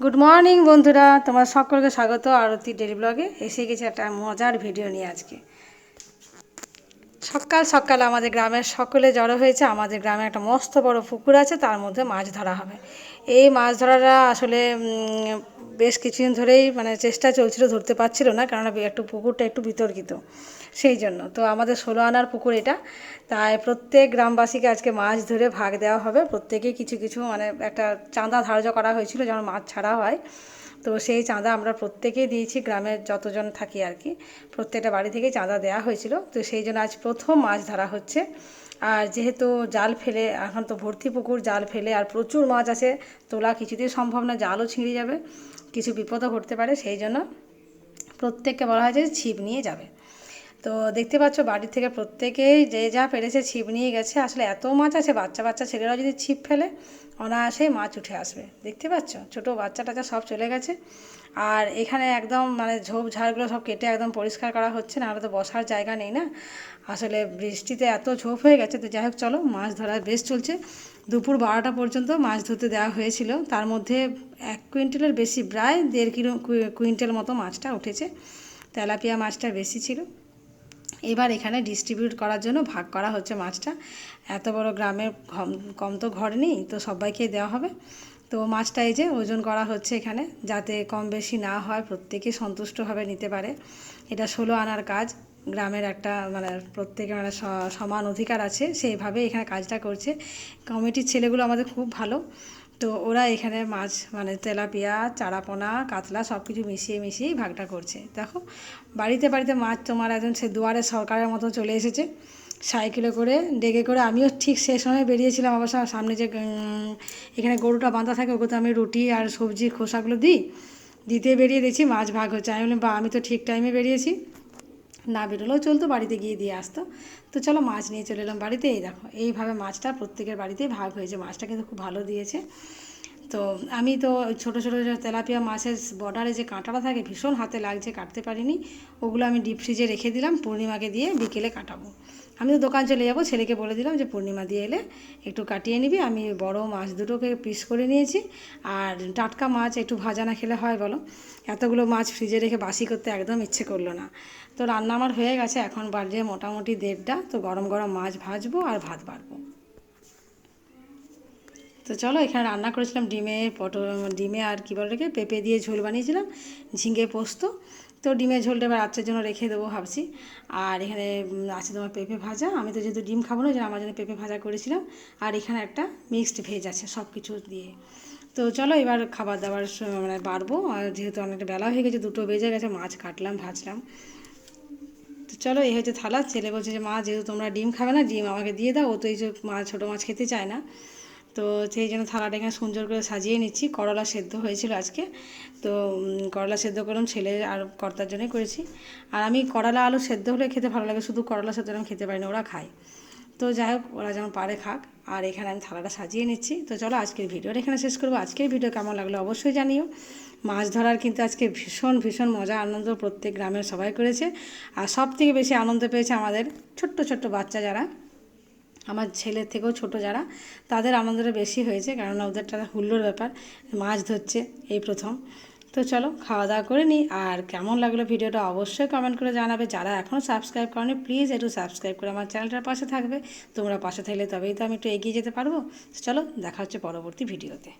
Good morning বন্ধুরা। তোমার সকলকে স্বাগত। আরতি ডেলি ব্লগে এসে গেছে একটা মজার ভিডিও নিয়ে আজকে। সকাল সকাল আমাদের গ্রামের সকলে জড়ো হয়েছে। আমাদের গ্রামে একটা মস্ত বড় পুকুর আছে, তার মধ্যে মাছ ধরা হবে। এই মাছ ধরাটা আসলে বেশ কিছুদিন ধরেই মানে চেষ্টা চলছিল, ধরতে পারছিল না কারণ একটু পুকুরটা একটু বিতর্কিত। সেই জন্য। তো আমাদের ষোলো আনার পুকুর এটা। তাই প্রত্যেক গ্রামবাসীকে আজকে মাছ ধরে ভাগ দেওয়া হবে। প্রত্যেকেই কিছু কিছু মানে একটা চাঁদা ধার্য করা হয়েছিল যেমন মাছ ছাড়া হয়। তো সেই চাঁদা আমরা প্রত্যেকেই দিয়েছি গ্রামের যতজন থাকি আর কি। প্রত্যেকটা বাড়ি থেকে চাঁদা দেওয়া হয়েছিল। তো সেই জন্য আজ প্রথম মাছ ধরা হচ্ছে। আর যেহেতু জাল ফেলে, এখন তো ভর্তি পুকুর, জাল ফেলে আর প্রচুর মাছ আছে, তোলা কিছুতেই সম্ভব না, জালও ছিঁড়ে যাবে, কিছু বিপদও ঘটতে পারে, সেই জন্য প্রত্যেককে বলা হয়েছে যে ছিপ নিয়ে যাবে। তো দেখতে পাচ্ছ বাড়ি থেকে প্রত্যেকেই যে যা পেরেছে ছিপ নিয়ে গেছে। আসলে এত মাছ আছে, বাচ্চা বাচ্চা ছেলেরাও যদি ছিপ ফেলে, অনায়াসেই মাছ উঠে আসবে। দেখতে পাচ্ছ? ছোটো বাচ্চা টাচ্চা সব চলে গেছে। আর এখানে একদম মানে ঝোপ ঝাড়গুলো সব কেটে একদম পরিষ্কার করা হচ্ছে না তো বসার জায়গা নেই না? আসলে বৃষ্টিতে এত ঝোপ হয়ে গেছে, তো যাই হোক চলো, মাছ ধরার বেশ চলছে। দুপুর বারোটা পর্যন্ত মাছ ধরতে দেওয়া হয়েছিল। তার মধ্যে এক কুইন্টালের বেশি, প্রায় দেড় কিলো কুই- কুইন্টাল মতো মাছটা উঠেছে। তেলাপিয়া মাছটা বেশি ছিল। এবার এখানে ডিস্ট্রিবিউট করার জন্য ভাগ করা হচ্ছে মাছটা। এত বড় গ্রামে ঘম- কম তো ঘর নেই, তো সবাইকে দেওয়া হবে। তো মাছটা এই যে ওজন করা হচ্ছে এখানে, যাতে কম বেশি না হয়, প্রত্যেকে সন্তুষ্টভাবে নিতে পারে। এটা ষোলো আনার কাজ, গ্রামের একটা মানে প্রত্যেকে মানে সমান অধিকার আছে, সেইভাবে এখানে কাজটা করছে। কমিটির ছেলেগুলো আমাদের খুব ভালো। তো ওরা এখানে মাছ মানে তেলাপিয়া, চারাপোনা, কাতলা সব কিছু মিশিয়ে মিশিয়েই ভাগটা করছে। দেখো, বাড়িতে বাড়িতে মাছ তোমার একজন সে দুয়ারে সরকারের মতো চলে এসেছে। সাইকেলে করে, ডেকে করে, আমিও ঠিক সে সময় বেরিয়েছিলাম অবশ্য সামনে যে এখানে গরুটা বাঁধা থাকে ওকে তো আমি রুটি আর সবজি খোসাগুলো দিই। দিতে বেরিয়ে দেখছি মাছ ভাগ হচ্ছে। আমি বললাম বা আমি তো ঠিক টাইমে বেরিয়েছি। না বেরোলেও চলতো, বাড়িতে গিয়ে দিয়ে আসতো। তো চলো মাছ নিয়ে চলে এলাম বাড়িতে। এই দেখো, এইভাবে মাছটা প্রত্যেকের বাড়িতেই ভাগ হয়েছে। মাছটা কিন্তু খুব ভালো দিয়েছে। তো আমি তো ছোটো ছোটো যে তেলাপিয়া মাছের বর্ডারে যে কাঁটাটা থাকে ভীষণ হাতে লাগছে, কাটতে পারিনি। ওগুলো আমি ডিপ ফ্রিজে রেখে দিলাম, পূর্ণিমাকে দিয়ে বিকেলে কাটাবো। আমি তো দোকান চলে যাব, ছেলেকে বলে দিলাম যে পূর্ণিমা দিয়ে এলে একটু কাটিয়ে নিবি। আমি বড় মাছ দুটোকে পিস করে নিয়েছি। আর টাটকা মাছ একটু ভাজা না খেলে হয় বলো? এতগুলো মাছ ফ্রিজে রেখে বাসি করতে একদম ইচ্ছে করল না। তো রান্না আমার হয়ে গেছে, এখন বাজে মোটামুটি দেড়টা। তো গরম গরম মাছ ভাজবো আর ভাত বাড়বো। তো চলো এখানে রান্না করেছিলাম ডিমে পটল, ডিমে আর কী বলে রেখে পেঁপে দিয়ে ঝোল বানিয়েছিলাম, ঝিঙে পোস্ত। তো ডিমের ঝোলটা এবার রাত্রের জন্য রেখে দেবো ভাবছি। আর এখানে আছে তোমার পেঁপে ভাজা। আমি তো যেহেতু ডিম খাব না যে আমার জন্য পেঁপে ভাজা করেছিলাম। আর এখানে একটা মিক্সড ভেজ আছে সব কিছু দিয়ে। তো চলো এবার খাবার দাবার মানে বাড়বো। আর যেহেতু অনেকটা বেলা হয়ে গেছে, দুটো বেজে গেছে, মাছ কাটলাম, ভাজলাম। তো চলো এই হচ্ছে থালা। ছেলে বলছে যে, মা, যেহেতু তোমরা ডিম খাবে না, ডিম আমাকে দিয়ে দাও। ও তো এই যে মা, ছোটো মাছ খেতে চায় না। তো সেই জন্য থালাটা এখানে সুন্দর করে সাজিয়ে নিচ্ছি। করলা সেদ্ধ হয়েছিল আজকে। তো করলা সেদ্ধ করলাম, ছেলে আর কর্তার জন্যই করেছি। আর আমি করলা আলু সেদ্ধ হলে খেতে ভালো লাগে, শুধু করলা সেদ্ধ আমি খেতে পারি না, ওরা খায়। তো যাই হোক, ওরা যেমন পারে খাক। আর এখানে আমি থালাটা সাজিয়ে নিচ্ছি। তো চলো আজকের ভিডিওটা এখানে শেষ করব। আজকের ভিডিও কেমন লাগল অবশ্যই জানিও। মাছ ধরার কিন্তু আজকে ভীষণ ভীষণ মজা, আনন্দ প্রত্যেক গ্রামের সবাই করেছে। আর সব থেকে বেশি আনন্দ পেয়েছে আমাদের ছোট্ট ছোট্ট বাচ্চা যারা। আমার ছেলের থেকেও ছোট যারা, তাদের আনন্দটা বেশি হয়েছে কারণ ওদেরটা হুল্লোর ব্যাপার, মাছ ধরছে এই প্রথম। তো চলো খাওয়া দাওয়া করে নিই, আর কেমন লাগল ভিডিওটা অবশ্যই কমেন্ট করে জানাবে। যারা এখনও সাবস্ক্রাইব করেনি প্লিজ একটু সাবস্ক্রাইব করে আমার চ্যানেলটার পাশে থাকবে। তোমরা পাশে থাকলে তবেই তো আমি একটু এগিয়ে যেতে পারব। চলো দেখা হচ্ছে পরবর্তী ভিডিওতে